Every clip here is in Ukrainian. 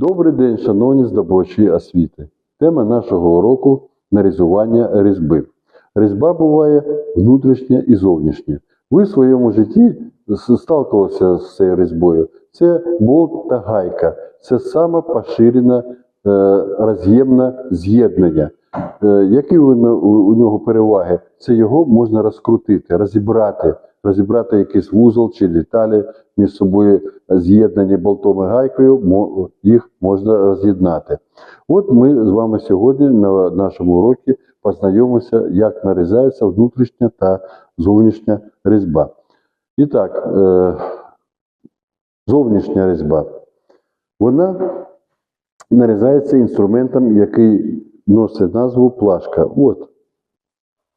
Добрий день, шановні здобувачі освіти. Тема нашого уроку нарізування різьби. Різьба буває внутрішня і зовнішня. Ви в своєму житті сталкувалися з цією різьбою. Це болт та гайка. Це саме поширене роз'ємне з'єднання. Е, які у нього переваги? Це його можна розкрутити, розібрати, розібрати якийсь вузол чи деталі між собою з'єднані болтом і гайкою, їх можна роз'єднати. От ми з вами сьогодні на нашому уроці познайомимося, як нарізається внутрішня та зовнішня різьба. І так, е, зовнішня різьба. Вона нарізається інструментом, який носить назву плашка. От.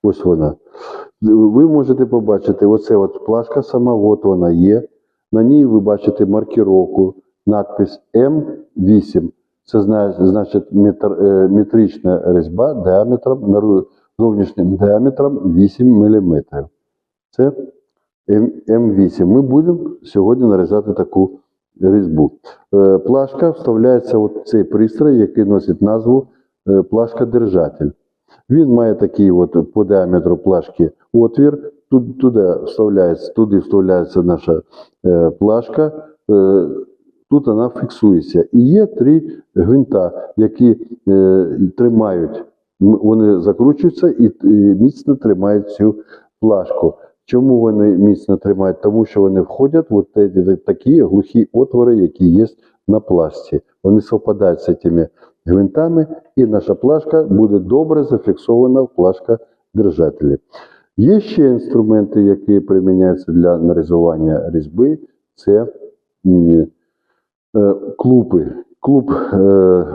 Ось вона. Ви можете побачити, оце от плашка сама, от вона є. На ній ви бачите маркіровку, надпис М8. Це значить е, метрична різьба діаметром, зовнішнім діаметром 8 мм. Це М- М8. Ми будемо сьогодні нарізати таку різьбу. Е, Плашка вставляється в цей пристрій, який носить назву е, плашка-держатель. Він має такий от по діаметру плашки отвір. Тут, туди, вставляється, туди вставляється наша е, плашка. Е, тут вона фіксується. І є три гвинта, які е, тримають, вони закручуються і, і міцно тримають цю плашку. Чому вони міцно тримають? Тому що вони входять в такі глухі отвори, які є на плашці. Вони совпадають з цими гвинтами, і наша плашка буде добре зафіксована в плашка держателі. Є ще інструменти, які приміняються для нарізування різьби. Це е, клупи. Клуб е,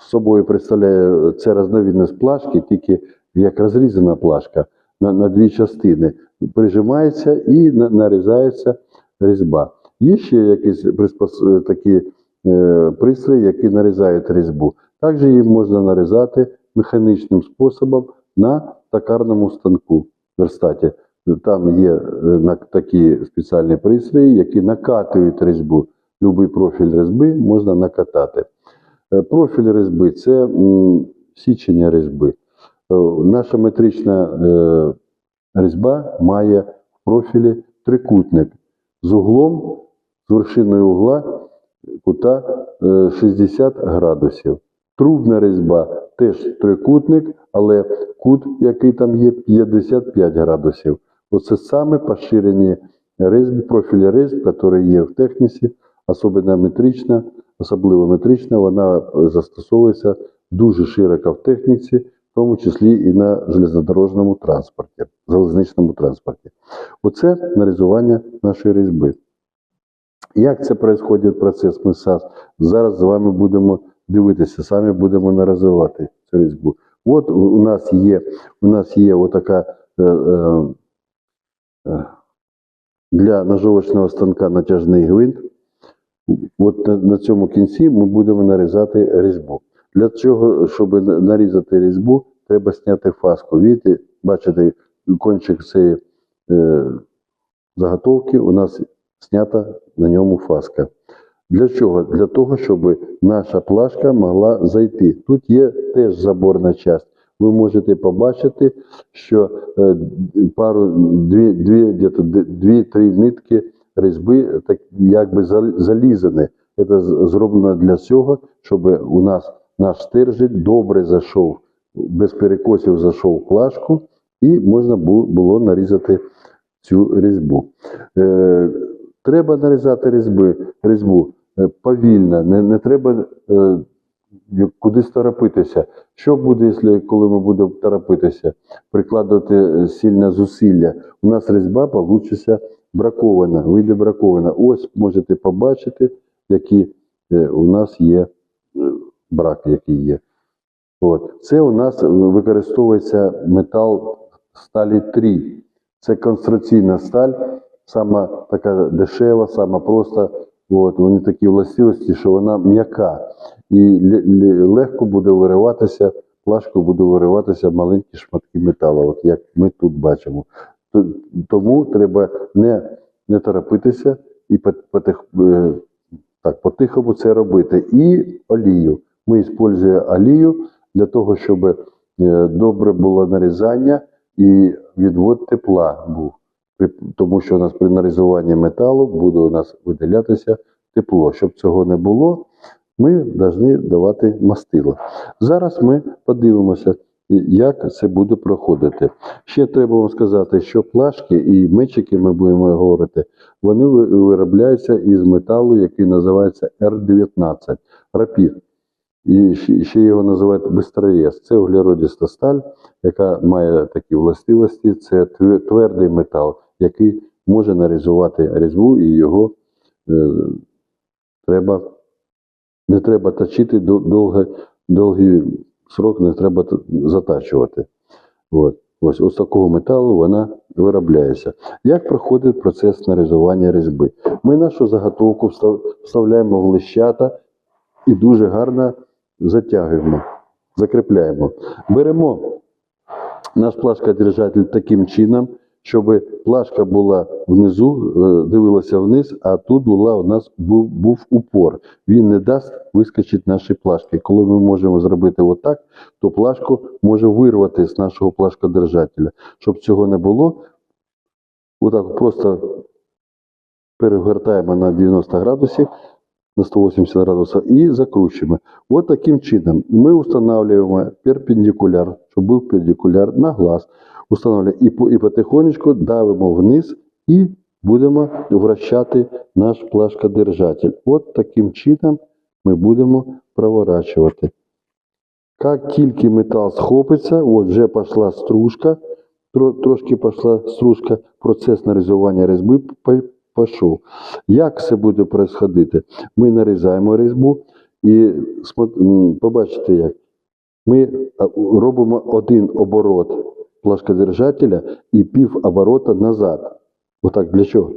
з собою представляє це різновидність плашки, тільки як розрізана плашка на, на дві частини. Прижимається і нарізається різьба. Є ще якісь е, такі е, пристрої, які нарізають різьбу. Також її можна нарізати механічним способом на токарному станку верстаті. Там є е, такі спеціальні пристрої, які накатують різьбу. Любий профіль різьби можна накатати. Е, Профіль різьби це січення різьби. Наша метрична різьба має в профілі трикутник з углом, з вершиною угла кута е, 60 градусів. Трубна різьба теж трикутник, але кут, який там є, 55 градусів. Оце саме поширені різьби, профілі різьб, які є в техніці, особливо метрична, особливо метрична, вона е, застосовується дуже широко в техніці, в тому числі і на железнодорожньому транспорті, залізничному транспорті. Оце нарізування нашої різьби. Як це відбувається процес? Ми зараз з вами будемо дивитися, самі будемо наразувати цю різьбу. От у нас є, у нас є отака е, е, е, для ножовочного станка натяжний гвинт. От на, на цьому кінці ми будемо нарізати різьбу. Для цього, щоб нарізати різьбу, треба зняти фаску. Видите, бачите, кончик цієї е, заготовки у нас знята на ньому фаска. Для чого? Для того, щоб наша плашка могла зайти. Тут є теж заборна частина. Ви можете побачити, що е, пару дві, дві, дві-три нитки різьби так якби зал- залізані. Це зроблено для цього, щоб у нас наш стержень добре зайшов, без перекосів зайшов плашку, і можна було нарізати цю різьбу. Треба нарізати різьби, різьбу е, повільно, не, не треба е, кудись торопитися. Що буде, якщо коли ми будемо торопитися, прикладати е, сильне зусилля? У нас різьба вийде бракована, вийде бракована. Ось можете побачити, які е, у нас є е, брак, який є. От. Це у нас використовується метал сталі 3. Це конструкційна сталь, сама така дешева, сама проста. От, вони такі властивості, що вона м'яка і ле- ле- легко буде вириватися, плашко буде вириватися маленькі шматки металу, от як ми тут бачимо. Тому треба не, не торопитися і пот- потих- е, Так, по-тихому це робити. І олію. Ми використовуємо олію для того, щоб е, добре було нарізання і відвод тепла був. Тому що у нас при нарізуванні металу буде у нас виділятися тепло. Щоб цього не було, ми повинні давати мастило. Зараз ми подивимося, як це буде проходити. Ще треба вам сказати, що плашки і мечики, ми будемо говорити, вони виробляються із металу, який називається R19 рапід. І ще- його називають бистрорез. Це углеродиста сталь, яка має такі властивості. Це твердий метал, який може нарізувати різьбу, і його е, треба, не треба точити до- довго, довгий срок, не треба затачувати. От. Ось, ось такого металу вона виробляється. Як проходить процес нарізування різьби? Ми нашу заготовку вставляємо в лищата і дуже гарно затягуємо, закріпляємо. Беремо наш плашкодержатель таким чином, щоб плашка була внизу, е, дивилася вниз, а тут була у нас був, був упор. Він не дасть вискочити наші плашки. Коли ми можемо зробити отак, то плашку може вирвати з нашого плашкодержателя. Щоб цього не було, отак просто перевертаємо на 90 градусів, на 180 градусів і закручуємо. От таким чином ми встановлюємо перпендикуляр, був перпендикуляр на глаз. Установлюємо і, і потихонечку давимо вниз і будемо вращати наш плашкодержатель. От таким чином ми будемо проворачувати. Як тільки метал схопиться, от вже пішла стружка, тро- трошки пішла стружка, процес нарізування різьби пішов. Як це буде происходити? Ми нарізаємо різьбу і побачите як. Ми робимо один оборот плашкодержателя і пів оборота назад. Отак для чого?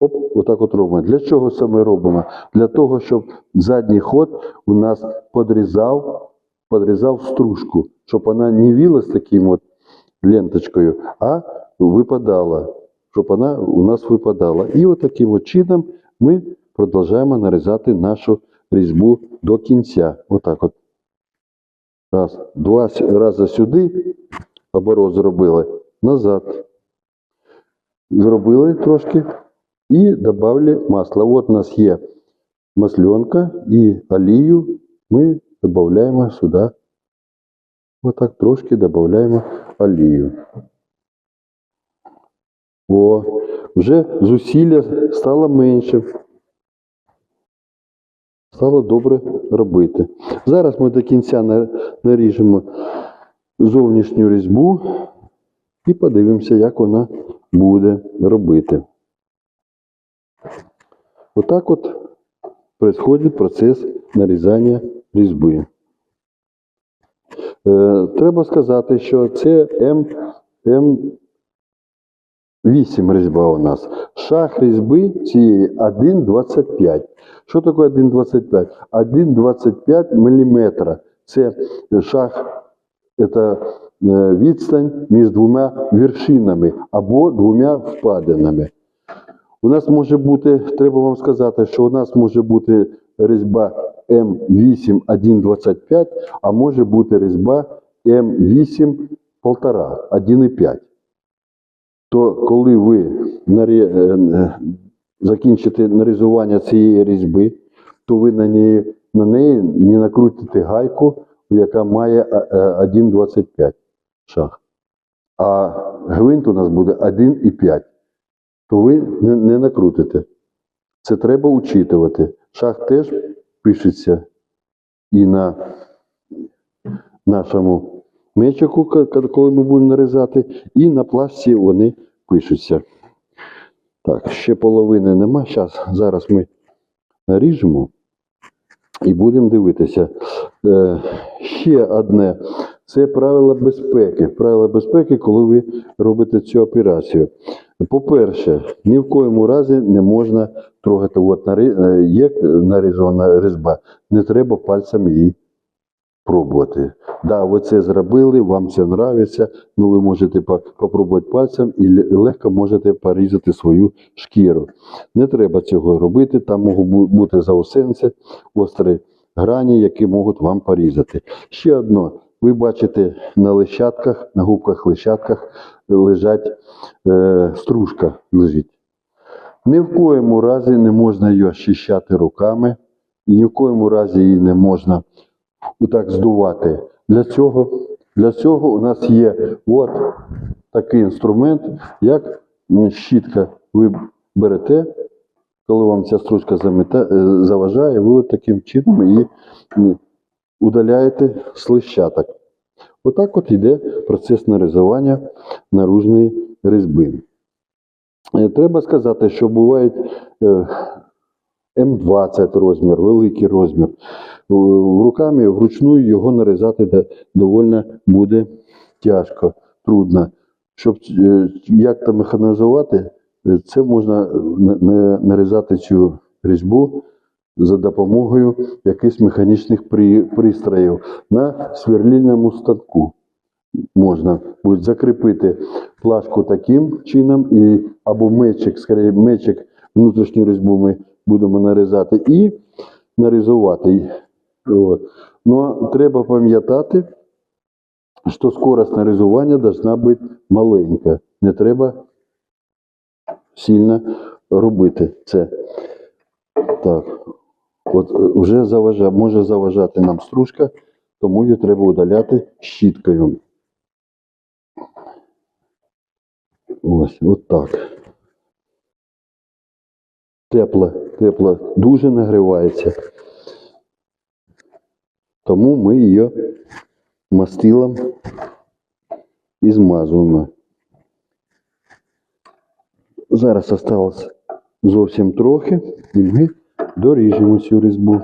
Оп, отак от робимо. Для чого ми робимо? Для того, щоб задній ход у нас подрізав, подрізав стружку, щоб вона не вілась таким от ленточкою, а випадала, щоб вона у нас випадала. І от таким от чином ми продовжуємо нарізати нашу різьбу до кінця. Отак от. Раз, два с- рази сюди оборот зробили, назад. Зробили трошки і додали масло. От у нас є масленка і олію ми додаємо сюди. Отак трошки додаємо олію. О, вже зусилля стало менше. Стало добре робити. Зараз ми до кінця наріжемо зовнішню різьбу і подивимося, як вона буде робити. Отак от происходит процес нарізання різьби. Е, треба сказати, що це М, М8 різьба у нас. Шаг різьби цієї 1,25. Що таке 1,25? 1,25 мм. Це шаг, це е, відстань між двома вершинами або двома впадинами. У нас може бути, треба вам сказати, що у нас може бути різьба М8 1,25, а може бути різьба М8 1,5, 1,5. То коли ви е, е, закінчите нарізування цієї різьби, то ви на неї, на неї не накрутите гайку, яка має е, е, 1,25 шаг. А гвинт у нас буде 1,5 то ви не, накрутите. Це треба учитувати. Шаг теж пишеться і на нашому мечику, коли ми будемо нарізати, і на плашці вони пишуться. Так, ще половини нема. Щас, зараз ми наріжемо і будемо дивитися. Е, ще одне це правила безпеки. Правила безпеки, коли ви робите цю операцію. По-перше, ні в коєму разі не можна трогати. От е, є нарізана різьба, не треба пальцем її пробувати. Да, ви це зробили, вам це подобається, ну ви можете попробувати пальцем і легко можете порізати свою шкіру. Не треба цього робити, там можуть бути заусенці, острі грані, які можуть вам порізати. Ще одно, ви бачите на лещатках, на губках лещатках лежать е, стружка лежить. Ні в коєму разі не можна її очищати руками, і ні в коєму разі її не можна отак здувати. Для цього, для цього у нас є от такий інструмент, як щітка. Ви берете, коли вам ця стружка е, заважає, ви от таким чином її удаляєте з лищаток. Отак от йде процес нарізування наружної різьби. Е, Треба сказати, що бувають е, М20 розмір, великий розмір. Руками вручну його нарізати довольно буде тяжко, трудно. Щоб е, як то механізувати, е, це можна е, на- на- нарізати цю різьбу за допомогою якихось механічних пристроїв на сверлільному станку можна буде закріпити плашку таким чином, і або мечик, скоріше мечик, внутрішню різьбу ми будемо нарізати і нарізувати. От. Ну, треба пам'ятати, що скорость нарізування должна бути маленька. Не треба сильно робити це. Так. От е, вже заважа, може заважати нам стружка, тому її треба удаляти щіткою. Ось, от так. Тепло, тепло, дуже нагрівається. Тому ми її мастилом і змазуємо. Зараз осталось зовсім трохи, і ми доріжемо цю різьбу.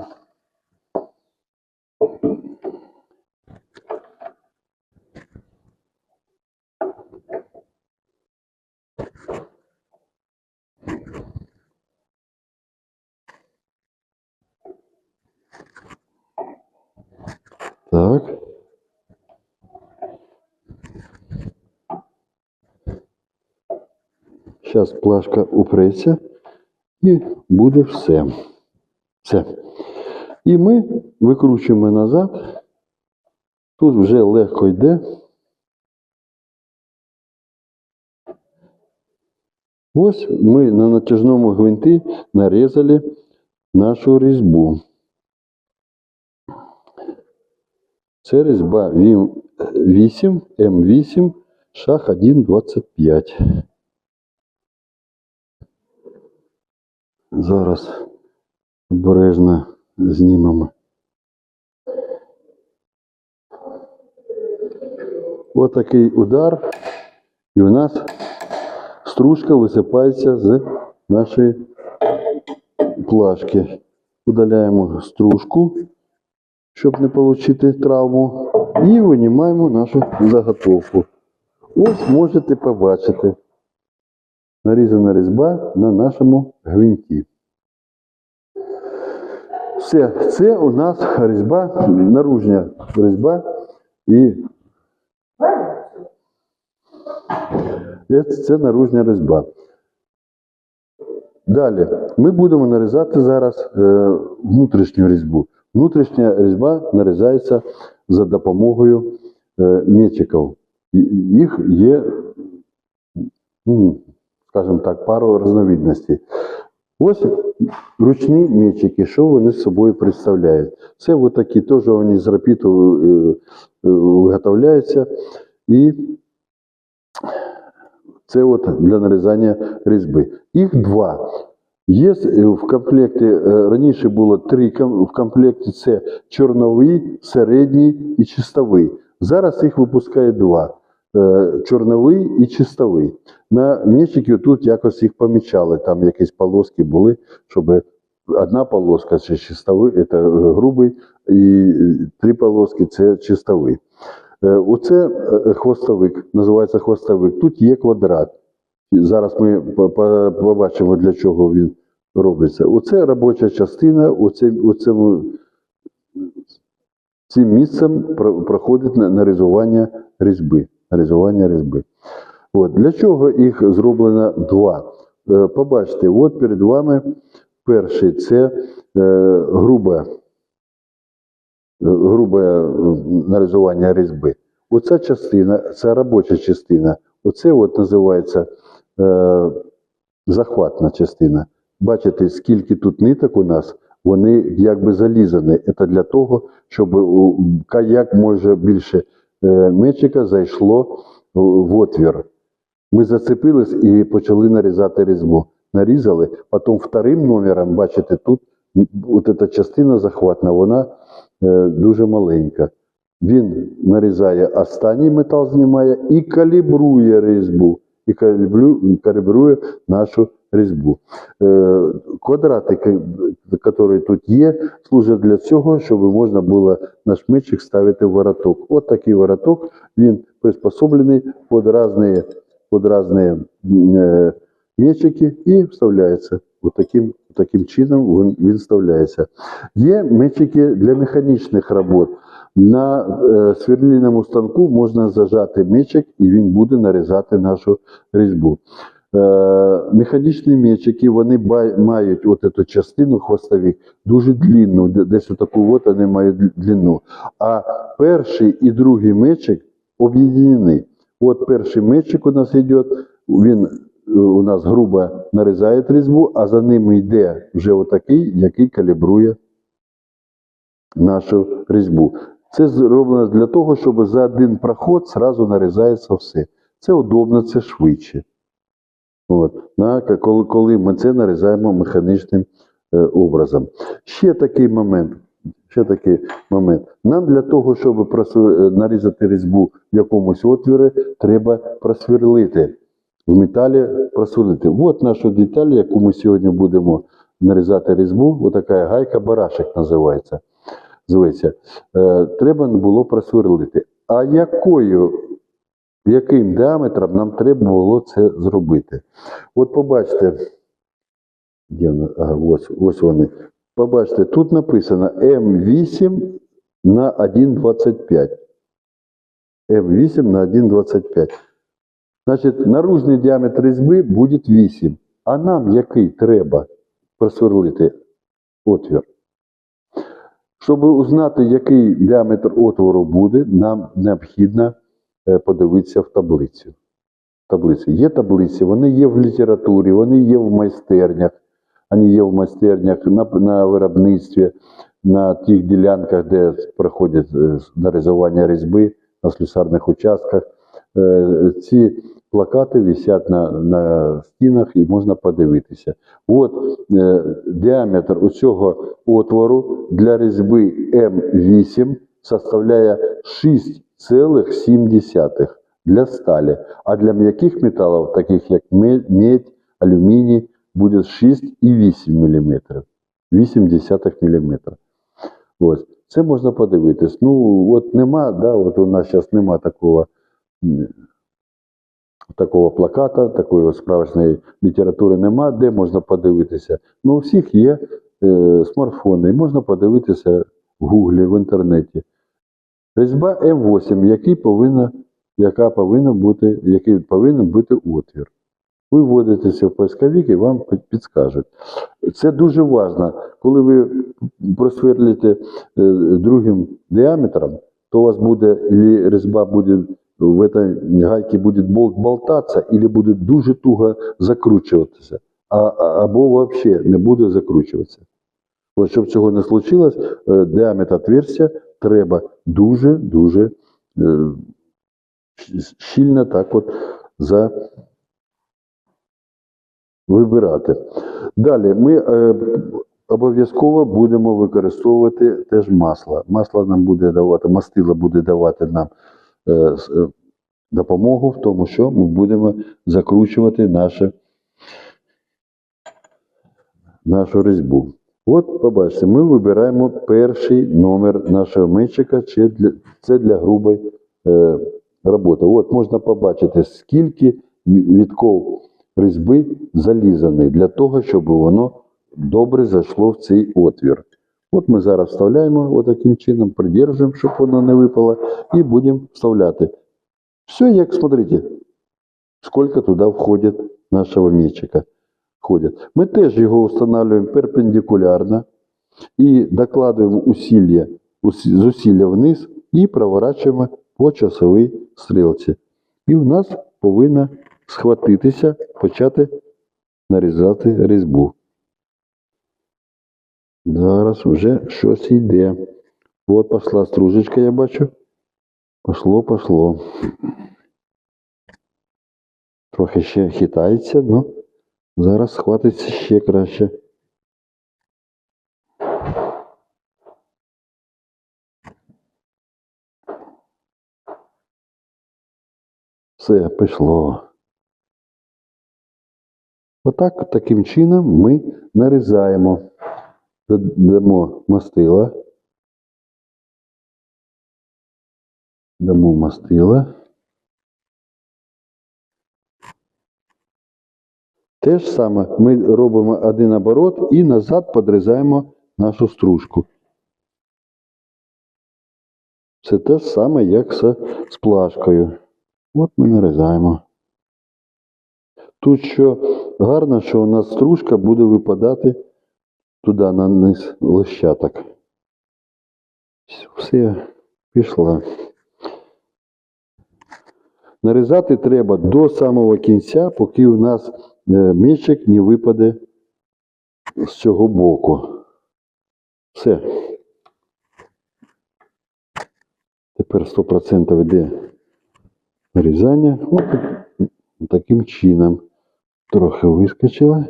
Так. Зараз плашка упреться і буде все. Все. І ми викручуємо назад. Тут вже легко йде. Ось ми на натяжному гвинті нарізали нашу різьбу. Це різьба Вім 8, М8, шаг 1,25. Зараз обережно знімемо. Ось такий удар, і у нас стружка висипається з нашої плашки. Удаляємо стружку, щоб не отримати травму, і винімаємо нашу заготовку. Ось можете побачити нарізана різьба на нашому гвинті. Все, це у нас різьба, наружня різьба і це, наружня різьба. Далі ми будемо нарізати зараз е, внутрішню різьбу. Внутрішня різьба нарізається за допомогою е, мечиків. Їх є, ну, скажімо так, пару різновидностей. Ось ручні мечики, що вони з собою представляють? Це от такі теж вони з рапіту е, е, виготовляються. І це от для нарізання різьби. Їх два. Є е, в комплекті, е, раніше було три в комплекті це чорновий, середній і чистовий. Зараз їх випускають два. Е, Чорновий і чистовий. На м'ячики тут якось їх помічали, там якісь полоски були, щоб одна полоска це чистовий, це грубий, і три полоски це чистовий. Е, Оце е, хвостовик, називається хвостовик. Тут є квадрат. Зараз ми по- по- побачимо, для чого він робиться. Оце робоча частина, оце, оце цим місцем проходить нарізування різьби. Нарізування різьби. От. Для чого їх зроблено два? Е, Побачите, от перед вами перший це е, грубе, е, грубе нарізування різьби. Оця частина, це робоча частина. Оце от називається е, захватна частина. Бачите, скільки тут ниток у нас, вони якби залізані. Це для того, щоб у як може більше мечика зайшло в в отвір. Ми зацепились і почали нарізати різьбу. Нарізали, потім вторим номером, бачите, тут от ця частина захватна, вона е, дуже маленька. Він нарізає останній метал, знімає і калібрує різьбу. І калібрує нашу різьбу. Е, Квадратики, які тут є, служать для цього, щоб можна було наш мечик ставити вороток. От такий вороток, він приспособлений під різні, під різні мечики і вставляється. От таким, таким чином він, він вставляється. Є мечики для механічних робот. На е, сверлільному станку можна зажати мечик і він буде нарізати нашу різьбу. Е, механічні мечики вони мають от цю частину хвостових дуже длинну, десь отаку от вони мають длину. А перший і другий мечик об'єднані. От перший мечик у нас йде, він е, у нас грубо нарізає різьбу, а за ним йде вже отакий, який калібрує нашу різьбу. Це зроблено для того, щоб за один проход зразу нарізається все. Це удобно, це швидше. От, на, коли, коли ми це нарізаємо механічним е, образом. Ще такий момент. Ще такий момент. Нам для того, щоб просвер- е, нарізати різьбу в якомусь отвірі, треба просверлити. В металі просверлити. От наша деталь, яку ми сьогодні будемо нарізати різьбу. Ось така гайка барашек називається. зветься. Е, треба було просверлити. А якою, яким діаметром нам треба було це зробити? От побачите, де? Ага, ось, ось вони. Побачите, тут написано М8 на 1,25. М8 на 1,25. Значить, наружний діаметр різьби буде 8. А нам який треба просверлити отвір? Щоб узнати, який діаметр отвору буде, нам необхідно подивитися в таблицю. Таблиці. Є таблиці, вони є в літературі, вони є в майстернях, вони є в майстернях на, на виробництві, на тих ділянках, де проходять е, нарізування різьби, на слюсарних участках. Е, Ці плакати висять на, на стінах і можна подивитися. От е, діаметр у цього отвору для різьби М8 составляє 6,7 для сталі, а для м'яких металів, таких як медь, алюміній, буде 6,8 мм. 0,8 мм. Ось. Це можна подивитись. Ну, от нема, да, от у нас зараз нема такого, такого плаката, такої справжньої літератури нема, де можна подивитися. Ну, у всіх є е, смартфони, можна подивитися в Гуглі, в інтернеті. Різьба М8, який повинна, яка повинна бути, який повинен бути отвір. Ви вводитеся в поисковик і вам підскажуть. Це дуже важливо. Коли ви просверлите е, другим діаметром, то у вас буде, или різьба буде в этой гайке буде болтатися, або буде дуже туго закручуватися, а, а- або взагалі не буде закручуватися. От, щоб цього не случилось, е, діаметр отверстия треба дуже-дуже е, щільно так от за вибирати. Далі ми е, обов'язково будемо використовувати теж масло. Масло нам буде давати, мастило буде давати нам е, допомогу в тому, що ми будемо закручувати наше, нашу різьбу. От, побачите, ми вибираємо перший номер нашого мечика, чи це для грубої е, роботи. От можна побачити, скільки ві- відков різьби залізаний для того, щоб воно добре зайшло в цей отвір. От ми зараз вставляємо отаким чином, придержуємо, щоб воно не випало, і будемо вставляти. Все, як смотрите, сколько туди входить нашого м'ячика. Входить. Ми теж його встановлюємо перпендикулярно і докладуємо усилля, ус- зусилля вниз і проворачуємо по часовій стрілці. І в нас повинна схватитися, почати нарізати різьбу. Зараз вже щось йде. От пішла стружечка, я бачу. Пошло, пошло. Трохи ще хитається, ну зараз схватиться ще краще. Все, пішло. Отак, таким чином ми нарізаємо. Дамо мастила. Дамо мастила. Те ж саме ми робимо один оборот і назад подрізаємо нашу стружку. Це те ж саме, як з, плашкою. От ми нарізаємо. Тут що гарно, що у нас стружка буде випадати туди на низ лищаток. Все, пішла. Нарізати треба до самого кінця, поки у нас мічик не випаде з цього боку. Все. Тепер 100% йде нарізання. От таким чином. Трохи вискочила.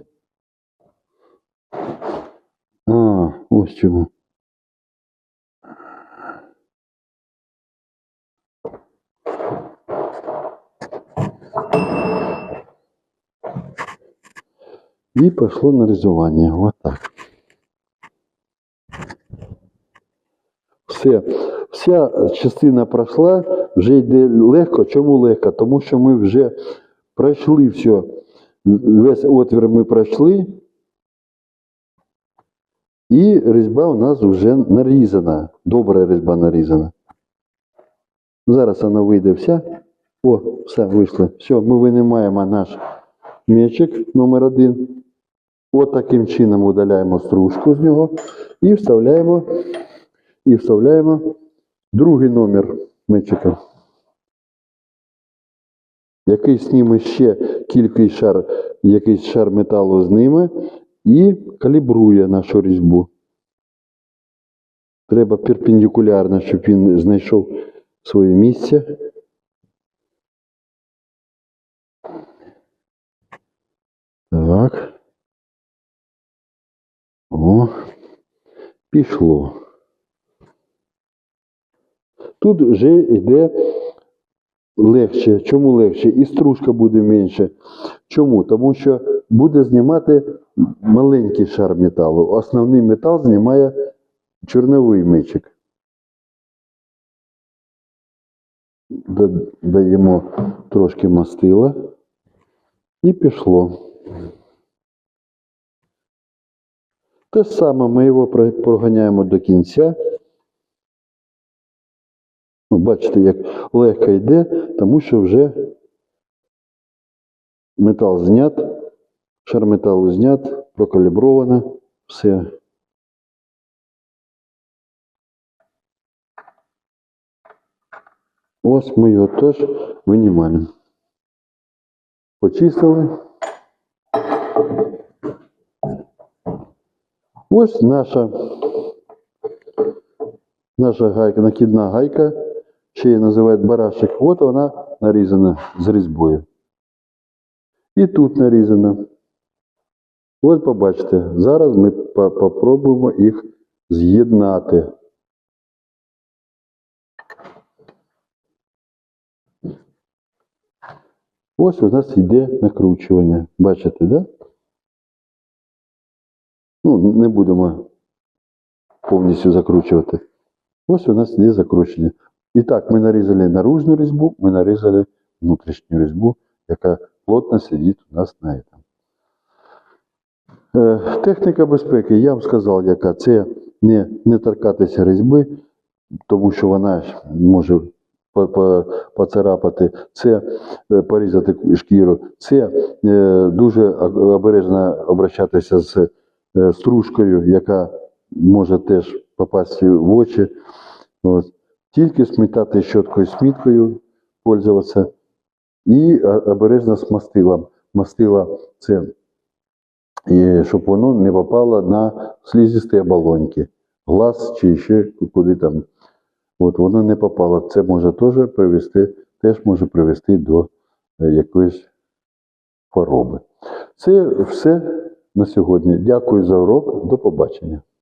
А, ось чому. І пішло нарізування. Ось так. Все. Вся частина пройшла, вже йде легко. Чому легко? Тому що ми вже пройшли все. Весь отвір ми пройшли. І різьба у нас вже нарізана. Добра різьба нарізана. Зараз вона вийде вся. О, все, вийшло. Все, ми винімаємо наш м'ячик номер один. От чином удаляємо стружку з нього і вставляємо, і вставляємо другий номер м'ячика. Який зніме ще кілька шар, якийсь шар металу зніме і калібрує нашу різьбу. Треба перпендикулярно, щоб він знайшов своє місце. Так. Пішло. Тут вже йде легше. Чому легше? І стружка буде менше. Чому? Тому що буде знімати маленький шар металу. Основний метал знімає чорновий мичик. Д- Даємо трошки мастила і пішло. Те саме ми його про- проганяємо до кінця. Бачите, як легко йде, тому що вже метал знят, шар металу знят, прокалібровано, все. Ось ми його теж винімаємо. Почистили. Ось наша, наша гайка, накидна гайка, ще її називають барашек. От вона нарізана з різьбою. І тут нарізана. От побачите, зараз ми по- попробуємо їх з'єднати. Ось у нас йде накручування. Бачите, да? Не будемо повністю закручувати. Ось у нас йде закручення. І так, ми нарізали наружну різьбу, ми нарізали внутрішню різьбу, яка плотно сидить у нас на этом. Е, Техніка безпеки, я вам сказав, яка це не, не торкатися різьби, тому що вона може по- по- поцарапати, це е, порізати шкіру, це е, дуже обережно обращатися з стружкою, яка може теж попасти в очі. От. Тільки смітати щоткою сміткою, пользуватися, і обережно з мастилом. Мастила це, і щоб воно не попало на слізисті оболоньки, глаз чи ще куди там. От воно не попало. Це може теж привести, теж може привести до е, якоїсь хвороби. Це все на сьогодні. Дякую за урок. До побачення.